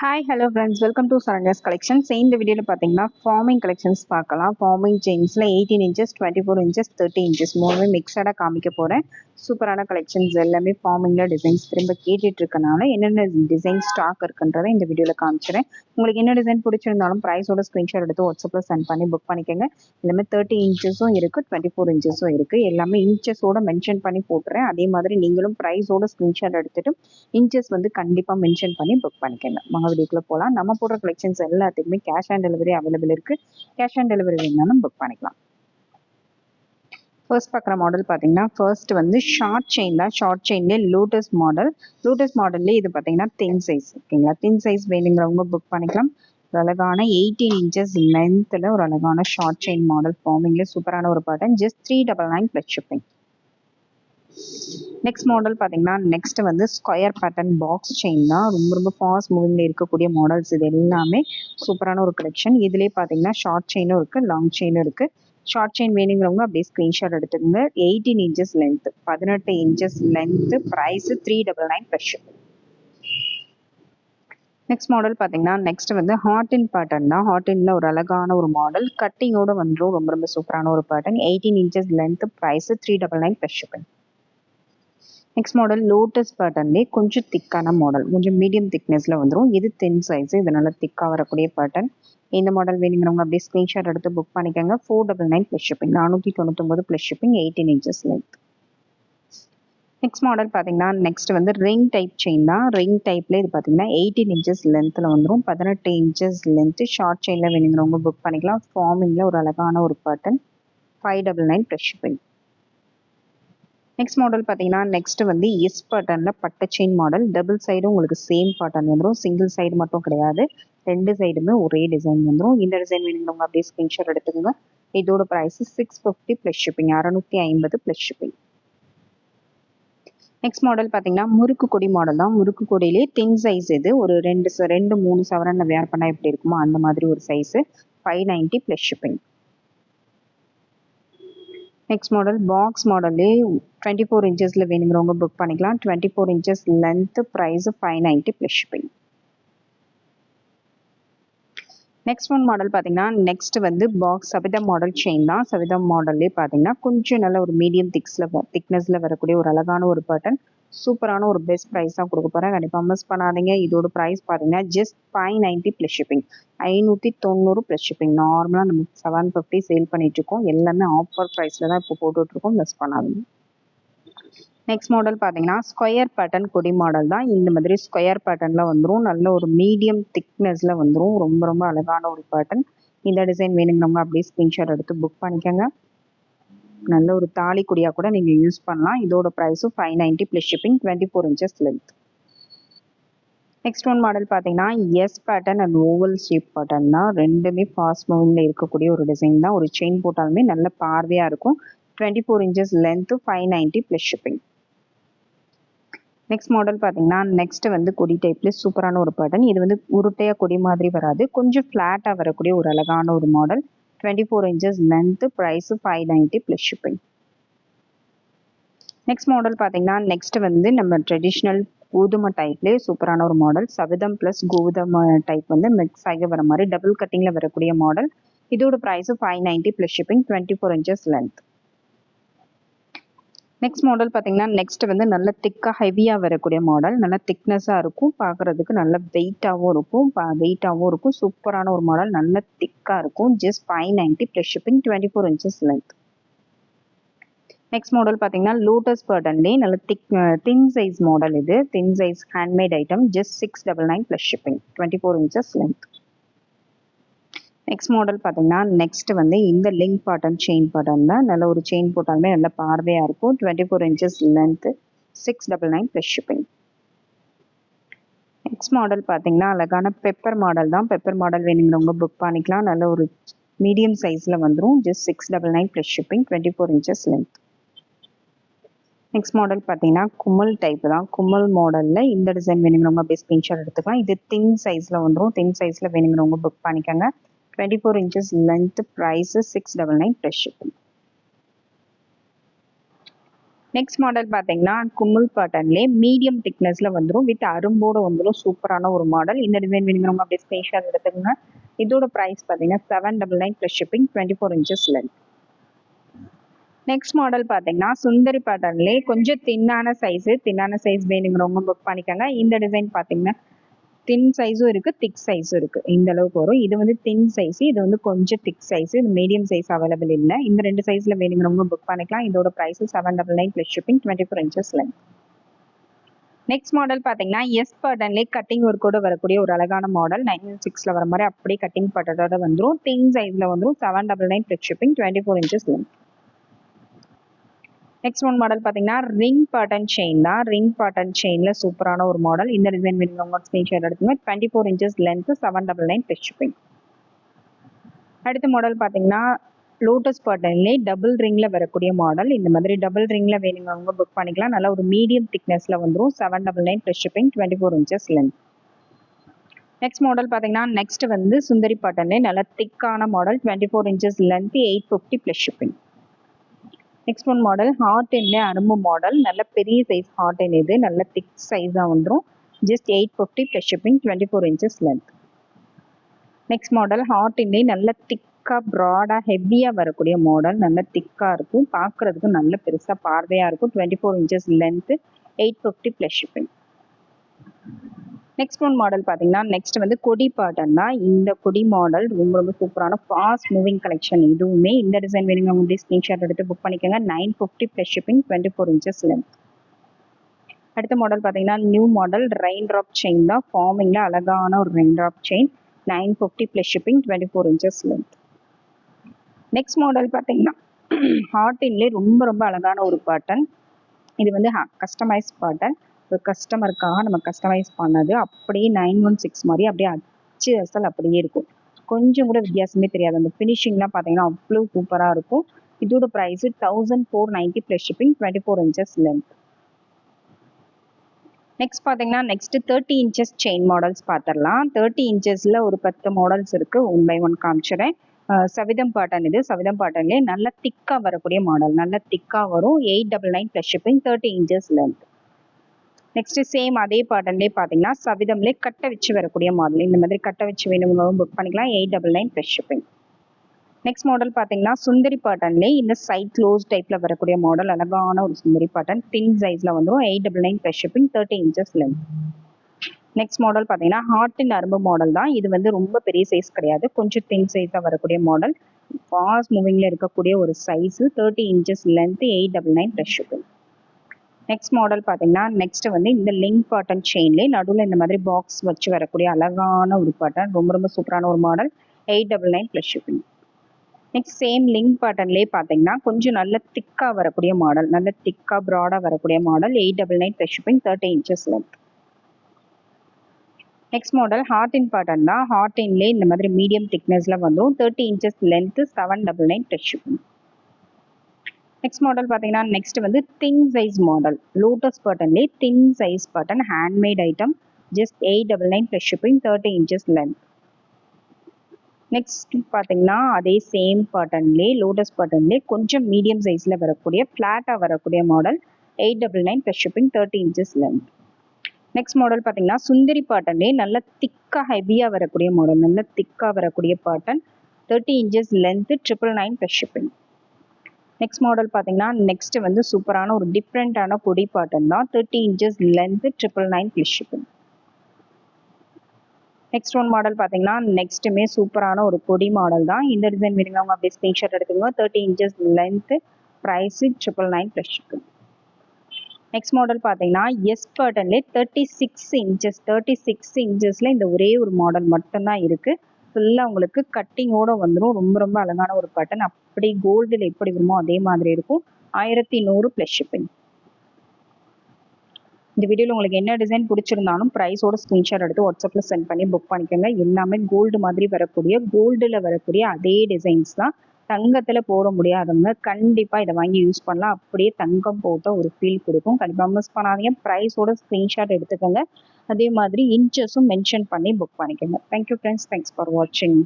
Hi hello friends welcome to Saranya's collections இந்த வீடியோவில் பார்த்தீங்கன்னா ஃபார்மிங் கலெக்ஷன்ஸ் பார்க்கலாம். Forming செயின்ஸில் eighteen inches twenty four inches thirty inches மூணுமே மிக்சடாக காமிக்க போகிறேன் சூப்பரான கலெக்ஷன்ஸ் எல்லாமே ஃபார்மிங்கில் டிசைன்ஸ் திரும்ப கேட்டுட்டு இருக்கனால என்னென்ன டிசைன் ஸ்டாக் இருக்குன்றதை இந்த வீடியோவில் காமிச்சிடுறேன். உங்களுக்கு என்ன டிசைன் பிடிச்சிருந்தாலும் ப்ரைஸோட ஸ்க்ரீன்ஷாட் எடுத்து வாட்ஸ்அப்பில் சென்ட் பண்ணி புக் பண்ணிக்கோங்க. எல்லாமே தேர்ட்டி இன்ச்சஸும் இருக்குது டுவெண்ட்டி ஃபோர் இன்ச்சஸும் இருக்குது எல்லாமே இன்ச்சஸோட மென்ஷன் பண்ணி போட்டுறேன். அதே மாதிரி நீங்களும் ப்ரைஸோட ஸ்க்ரீன்ஷாட் எடுத்துகிட்டு இன்ச்சஸ் வந்து கண்டிப்பாக மென்ஷன் பண்ணி புக் பண்ணிக்கோங்க. வாங்க போகலாம் நம்ம போடுற கலெக்ஷன்ஸ் எல்லாத்துக்குமே கேஷ் ஆன் டெலிவரி அவைலபிள் இருக்கு. கேஷ் ஆன் டெலிவரி வேணாலும் புக் பண்ணிக்கலாம். ஃபர்ஸ்ட் பார்க்குற மாடல் பார்த்தீங்கன்னா ஃபர்ஸ்ட் வந்து ஷார்ட் செயின் தான். ஷார்ட் செயின்லேயே லோட்டஸ் மாடல் லோட்டஸ் மாடல்லேயே இது பார்த்தீங்கன்னா தின் சைஸ் ஓகேங்களா தின் சைஸ் வேணுங்கிறவங்க புக் பண்ணிக்கலாம். ஒரு அழகான எயிட்டீன் இன்ச்சஸ் லென்த்தில் ஒரு அழகான ஷார்ட் செயின் மாடல் ஃபார்மிங்கில் சூப்பரான ஒரு pattern just three double nine plus shipping next model பார்த்தீங்கன்னா நெக்ஸ்ட் வந்து ஸ்கொயர் பேட்டர்ன் பாக்ஸ் செயின் தான். ரொம்ப ரொம்ப ஃபாஸ்ட் மூவிங்கில் இருக்கக்கூடிய மாடல்ஸ் இது எல்லாமே சூப்பரான ஒரு கலெக்ஷன் இதுலேயே பார்த்தீங்கன்னா ஷார்ட் செயினும் இருக்குது லாங் செயினும் இருக்குது ஷார்ட் செயின் வேணுங்கிறவங்க அப்படியே ஸ்க்ரீன்ஷாட் எடுத்துக்கோங்க. எயிட்டீன் இன்ச்சஸ் லென்த் பதினெட்டு inches length price three double nine plus next model பார்த்தீங்கன்னா நெக்ஸ்ட் வந்து ஹார்டின் பேட்டர்ன் தான். ஹாட்டின்ல ஒரு அழகான ஒரு மாடல் கட்டிங்கோட வந்துடும் ரொம்ப ரொம்ப சூப்பரான ஒரு pattern eighteen inches length price three double nine plus shipping next model lotus பேட்டர்ன்லேயே கொஞ்சம் திக்கான மாடல் கொஞ்சம் மீடியம் திக்னஸில் வந்துடும் இது தென் சைஸ் இது நல்லா திக்காக வரக்கூடிய பேட்டர்ன் இந்த மாடல் வேணுங்கிறவங்க அப்படியே ஸ்க்ரீன்ஷாட் எடுத்து புக் பண்ணிக்கோங்க. Four double nine plus shipping நானூற்றி தொண்ணூத்தொம்பது plus shipping eighteen inches length next model பார்த்தீங்கன்னா நெக்ஸ்ட் வந்து ரிங் டைப் செயின் தான். ரிங் டைப்பில் இது பார்த்தீங்கன்னா எயிட்டீன் இன்ச்சஸ் லென்த்தில் வந்துடும் பதினெட்டு இன்ச்சஸ் லென்த்து ஷார்ட் செயினில் வேணுங்கிறவங்க புக் பண்ணிக்கலாம். ஃபார்மிங்கில் ஒரு அழகான ஒரு pattern five double nine plus shipping next model பார்த்தீங்கன்னா நெக்ஸ்ட் வந்து எஸ் பேட்டர்னில் பட்டை செயின் மாடல் டபுள் சைடும் உங்களுக்கு சேம் பேட்டர்ன் வந்துடும் சிங்கிள் சைடு மட்டும் கிடையாது. ரெண்டு சைடுமே ஒரே டிசைன் வந்துடும் இந்த டிசைன் வேணுங்கிறவங்க அப்படியே ஸ்கிரீன்ஷாட் எடுத்துக்கோங்க. இதோட price six fifty plus shipping அறநூற்றி ஐம்பது ப்ளஸ் ஷிப்பிங் நெக்ஸ்ட் மாடல் பார்த்தீங்கன்னா முறுக்கு கொடி மாடல் தான். முறுக்கு கொடியிலே தின் சைஸ் இது. ஒரு ரெண்டு ரெண்டு மூணு சவரன் வேர் பண்ணால் எப்படி இருக்குமோ அந்த மாதிரி ஒரு size five ninety plus shipping next model box மாடல்லே twenty four இன்ச்சஸில் வேணுங்கிறவங்க புக் பண்ணிக்கலாம். Twenty four inches length price five ninety plus shipping next one model பார்த்தீங்கன்னா நெக்ஸ்ட் வந்து பாக்ஸ் சவிதா மாடல் செயின் தான். சவிதா மாடல்லே பார்த்தீங்கன்னா கொஞ்சம் நல்ல ஒரு மீடியம் திக்ஸில் திக்னஸில் வரக்கூடிய ஒரு அழகான ஒரு பேட்டர்ன் சூப்பரான ஒரு பெஸ்ட் ப்ரைஸ் தான் கொடுக்க போகிறேன் கண்டிப்பாக மிஸ் பண்ணாதீங்க. இதோட ப்ரைஸ் பார்த்தீங்கன்னா just five ninety plus shipping ஐநூற்றி தொண்ணூறு ப்ளஸ் ஷிப்பிங் நார்மலாக நம்ம செவன் ஃபிஃப்டி சேல் பண்ணிட்டு இருக்கோம். எல்லாமே ஆஃபர் ப்ரைஸில் தான் இப்போ போட்டுட்ருக்கோம் மிஸ் பண்ணாதீங்க. நெக்ஸ்ட் மாடல் பார்த்தீங்கன்னா ஸ்கொயர் பேட்டர்ன் கொடி மாடல் தான். இந்த மாதிரி ஸ்கொயர் பேட்டர்னில் வந்துடும் நல்ல ஒரு மீடியம் திக்னஸில் வந்துடும் ரொம்ப ரொம்ப அழகான ஒரு பேட்டர்ன் இந்த டிசைன் வேணுங்கிறவங்க அப்படியே ஸ்க்ரீன்ஷாட் எடுத்து புக் பண்ணிக்கோங்க. நல்ல ஒரு தாலி குடியாக கூட நீங்கள் யூஸ் பண்ணலாம். இதோட ப்ரைஸும் five ninety plus shipping twenty four inches length next one model பார்த்தீங்கன்னா S pattern and oval shape pattern தான். ரெண்டுமே ஃபாஸ்ட் மூவிங்கில் இருக்கக்கூடிய ஒரு டிசைன் தான். ஒரு செயின் போட்டாலுமே நல்ல பார்வையாக இருக்கும். Twenty four inches length five ninety plus shipping next model பார்த்தீங்கன்னா நெக்ஸ்ட் வந்து கொடி டைப்ல சூப்பரான ஒரு பேட்டர்ன் இது வந்து உருட்டையாக கொடி மாதிரி வராது. கொஞ்சம் ஃப்ளாட்டாக வரக்கூடிய ஒரு அழகான ஒரு model twenty four inches length price five ninety plus shipping next model பார்த்தீங்கன்னா நெக்ஸ்ட் வந்து நம்ம ட்ரெடிஷ்னல் கோதுமை டைப்லேயே சூப்பரான ஒரு மாடல் சவிதம் ப்ளஸ் கோதுமை டைப் வந்து மிக்ஸ் ஆகி வர மாதிரி டபுள் கட்டிங்கில் வரக்கூடிய மாடல் இதோட price five ninety plus shipping twenty four inches length next model பார்த்தீங்கன்னா நெக்ஸ்ட் வந்து நல்ல திக்காக ஹெவியாக வரக்கூடிய மாடல் நல்ல திக்னஸாக இருக்கும். பார்க்குறதுக்கு நல்ல வெயிட்டாகவும் இருக்கும். வெயிட்டாகவும் இருக்கும். சூப்பரான ஒரு மாடல் நல்ல திக்காக இருக்கும். Just five ninety plus shipping twenty four inches length next model பார்த்தீங்கன்னா லோட்டஸ் பேர்டன்லேயே நல்ல திக் தின் சைஸ் மாடல் இது. Thin size handmade item just six double nine plus shipping twenty four inches length next model பார்த்தீங்கன்னா next வந்து இந்த link பாட்டன் chain பாட்டன் தான். நல்ல ஒரு செயின் போட்டாலுமே நல்ல பார்வையாக இருக்கும். Twenty four inches length six double nine plus shipping next model பார்த்தீங்கன்னா அழகான பெப்பர் மாடல் தான். பெப்பர் மாடல் வேணுங்கிறவங்க புக் பண்ணிக்கலாம். நல்ல ஒரு மீடியம் சைஸில் வந்துடும் just six double nine plus shipping twenty four inches length next model பார்த்தீங்கன்னா குமல் டைப் தான். குமல் மாடலில் இந்த டிசைன் வேணுங்கிறவங்க அப்படியே ஸ்க்ரீன்ஷாட் எடுத்துக்கலாம். இது தின் சைஸில் வந்துடும் தின் சைஸில் வேணுங்கிறவங்க புக் பண்ணிக்கோங்க. Twenty four inches length price six double nine plus shipping next model பார்த்தீங்கன்னா குமுல் பாட்டன்லேயே மீடியம் திக்னஸில் வந்துடும் வித் அரும்போடு வந்துடும் சூப்பரான ஒரு மாடல் இந்த டிசைன் வேணுங்கிறவங்க அப்படியே ஸ்பேஷியல் எடுத்துக்கோங்க. இதோட ப்ரைஸ் பார்த்தீங்கன்னா seven double nine plus shipping twenty four inches length next model பார்த்தீங்கன்னா சுந்தரி பேட்டர்ன்லேயே கொஞ்சம் தின்னான சைஸு தின்னான சைஸ் வேணுங்கிறவங்க புக் பண்ணிக்கோங்க. இந்த டிசைன் பார்த்தீங்கன்னா தின் சைஸும் இருக்குது திக் சைஸும் இருக்குது இந்த அளவுக்கு வரும். இது வந்து தின் சைஸ் இது வந்து கொஞ்சம் திக் சைஸ் இது மீடியம் சைஸ் அவைலபிள் இல்லை. இந்த ரெண்டு சைஸில் வேணுங்கிறவங்க புக் பண்ணிக்கலாம். இதோட price seven double nine plus shipping twenty four inches length next model பார்த்தீங்கன்னா எஸ் பர்டன்லேயே கட்டிங் ஒர்க்கோட வரக்கூடிய ஒரு அழகான மாடல் நைன் சிக்ஸில் வர மாதிரி அப்படியே கட்டிங் பட்டதோட வந்துடும் தின் சைஸில் வந்துடும் seven double nine plus shipping twenty four inches length next one model பார்த்தீங்கன்னா ரிங் பாட்டன் செயின் தான். ரிங் பாட்டன் செயினில் சூப்பரான ஒரு மாடல் இந்த டிசைன் வேணுங்க ஸ்க்ரீன்ஷாட் எடுத்துங்க twenty four inches length seven double nine plus அடுத்த மாடல் பார்த்தீங்கன்னா லோட்டஸ் பட்டன்லேயே டபுள் ரிங்கில் வரக்கூடிய மாடல் இந்த மாதிரி டபுள் ரிங்கில் வேணுங்கிறவங்க புக் பண்ணிக்கலாம். நல்லா ஒரு மீடியம் திக்னஸில் வந்துடும் seven double nine plus shipping twenty four inches length next model பார்த்தீங்கன்னா நெக்ஸ்ட் வந்து சுந்தரி பாட்டன்லேயே நல்லா திக்கான model twenty four inches length eight fifty plus shipping next one model heart எண்ணெய் அரும்பு மாடல் நல்ல பெரிய சைஸ் ஹார்ட் எண்ணெய் இது. நல்ல திக் சைஸாக வந்துடும் just eight fifty plus shipping twenty four inches length next model heart எண்ணெய் நல்ல திக்காக ப்ராடாக ஹெவியாக வரக்கூடிய மாடல் நல்ல திக்காக இருக்கும். பார்க்குறதுக்கு நல்ல பெருசாக பார்வையாக இருக்கும். Twenty four inches length eight fifty plus shipping next one model பார்த்தீங்கன்னா நெக்ஸ்ட் வந்து கொடி பாட்டன் தான். இந்த கொடி மாடல் ரொம்ப ரொம்ப சூப்பரான ஃபாஸ்ட் மூவிங் கலெக்ஷன் இதுவுமே இந்த டிசைன் வேணுங்க உங்களுக்கு ஸ்க்ரீன்ஷாட் எடுத்து புக் பண்ணிக்கோங்க. Nine fifty plus shipping twenty four inches length அடுத்த மாடல் பார்த்தீங்கன்னா new model rain drop chain தான் ஃபார்மிங்கில் அழகான ஒரு rain drop chain nine fifty plus shipping twenty four inches length next model பார்த்தீங்கன்னா ஹார்டின்லேயே ரொம்ப ரொம்ப அழகான ஒரு பாட்டன் இது வந்து கஸ்டமைஸ் பாட்டன் கஸ்டமருக்காக நம்ம கஸ்டமைஸ் பண்ணது அப்படியே நைன் ஒன் சிக்ஸ் மாதிரி அப்படியே அச்சு அசல் அப்படியே இருக்கும். கொஞ்சம் கூட வித்தியாசமே தெரியாது. அந்த ஃபினிஷிங்லாம் பார்த்தீங்கன்னா அவ்வளோ சூப்பராக இருக்கும். இதோட price thousand four ninety plus shipping twenty four inches length next பார்த்தீங்கன்னா next thirty inches chain models பார்த்துடலாம் தேர்ட்டி இன்ச்சஸில் ஒரு பத்து மாடல்ஸ் இருக்குது ஒன் பை ஒன் காமிச்சிடறேன் சவிதம் பாட்டன் இது. சவிதம் பாட்டன்லேயே நல்ல திக்காக வரக்கூடிய மாடல் நல்ல திக்காக வரும். Eight double nine plus shipping thirty inches length next same அதே பாட்டன்லேயே பார்த்தீங்கன்னா சவிதம்லேயே கட்ட வச்சு வரக்கூடிய மாடல் இந்த மாதிரி கட்ட வச்சு வேணுங்கிறவங்க புக் பண்ணிக்கலாம். Eight double nine plus shipping next model பார்த்தீங்கன்னா சுந்தரி பாட்டன்லேயே இந்த சைட் க்ளோஸ் டைப்பில் வரக்கூடிய மாடல் அழகான ஒரு சுந்தரி பாட்டன் தின் சைஸில் வந்துடும் eight double nine plus shipping thirty inches length next model பார்த்தீங்கன்னா ஹார்ட்டின் அரும்பு மாடல் தான். இது வந்து ரொம்ப பெரிய சைஸ் கிடையாது. கொஞ்சம் தின் சைஸாக வரக்கூடிய மாடல் ஃபாஸ்ட் மூவிங்கில் இருக்கக்கூடிய ஒரு size thirty inches length eight double nine plus shipping next model பார்த்தீங்கன்னா நெக்ஸ்ட் வந்து இந்த லிங்க் பாட்டன் செயின்லேயே நடுவில் இந்த மாதிரி பாக்ஸ் வச்சு வரக்கூடிய அழகான ஒரு பாட்டன் ரொம்ப ரொம்ப சூப்பரான ஒரு model eight double nine plus shipping next same link பாட்டன்லேயே பார்த்தீங்கன்னா கொஞ்சம் நல்ல திக்காக வரக்கூடிய மாடல் நல்ல திக்காக ப்ராடாக வரக்கூடிய model eight double nine plus shipping thirty inches length next model heart pattern தான். ஹார்டின்லேயே இந்த மாதிரி மீடியம் திக்னஸில் வந்துடும் thirty inches length seven double nine plus shipping next model பார்த்தீங்கன்னா நெக்ஸ்ட் வந்து thin size model lotus பட்டன்லேயே thin size pattern handmade item just eight double nine plus shipping thirty inches length next பார்த்தீங்கன்னா அதே same பட்டன்லேயே lotus பட்டன்லேயே கொஞ்சம் medium சைஸில் வரக்கூடிய ஃப்ளாட்டாக வரக்கூடிய model eight double nine plus shipping thirty inches length next model பார்த்தீங்கன்னா சுந்தரி பாட்டன்லேயே நல்ல திக்காக ஹெவியாக வரக்கூடிய மாடல் நல்ல திக்காக வரக்கூடிய pattern thirty inches length triple nine plus shipping next model பார்த்தீங்கன்னா நெக்ஸ்ட் வந்து சூப்பரான ஒரு டிஃப்ரெண்ட்டான கொடி பாட்டன் தான். Thirty inches length triple nine plus shipping next one model பார்த்தீங்கன்னா நெக்ஸ்ட்டுமே சூப்பரான ஒரு கொடி மாடல் தான். இந்த டிசைன் வேணுங்க அவங்க அப்படியே ஸ்க்ரீன்ஷாட் எடுத்துக்கோங்க. Thirty inches length price triple nine plus shipping next model பார்த்தீங்கன்னா S பட்டன்லேயே thirty six inches thirty six இன்ச்சஸில் இந்த ஒரே ஒரு மாடல் மட்டும்தான் இருக்குது ஃபுல்லாக உங்களுக்கு கட்டிங்கோட வந்துடும் ரொம்ப ரொம்ப அழகான ஒரு பட்டன் அப்படி கோல்டில் எப்படி வருமோ அதே மாதிரி இருக்கும். ஆயிரத்தி நூறு ப்ளஸ் ஷிப்பிங் இந்த வீடியோவில் உங்களுக்கு என்ன டிசைன் பிடிச்சிருந்தாலும் ப்ரைஸோட ஸ்க்ரீன்ஷாட் எடுத்து வாட்ஸ்அப்பில் சென்ட் பண்ணி புக் பண்ணிக்கோங்க. எல்லாமே கோல்டு மாதிரி வரக்கூடிய கோல்டில் வரக்கூடிய அதே டிசைன்ஸ் தான். தங்கத்தில் போட முடியாதவங்க கண்டிப்பாக இதை வாங்கி யூஸ் பண்ணலாம். அப்படியே தங்கம் போட்ட ஒரு ஃபீல் கொடுக்கும். கண்டிப்பாக மிஸ் பண்ணாதீங்க. ப்ரைஸோட ஸ்க்ரீன்ஷாட் எடுத்துக்கோங்க. அதே மாதிரி இன்ச்சஸும் மென்ஷன் பண்ணி புக் பண்ணிக்கோங்க. Thank you friends thanks for வாட்சிங்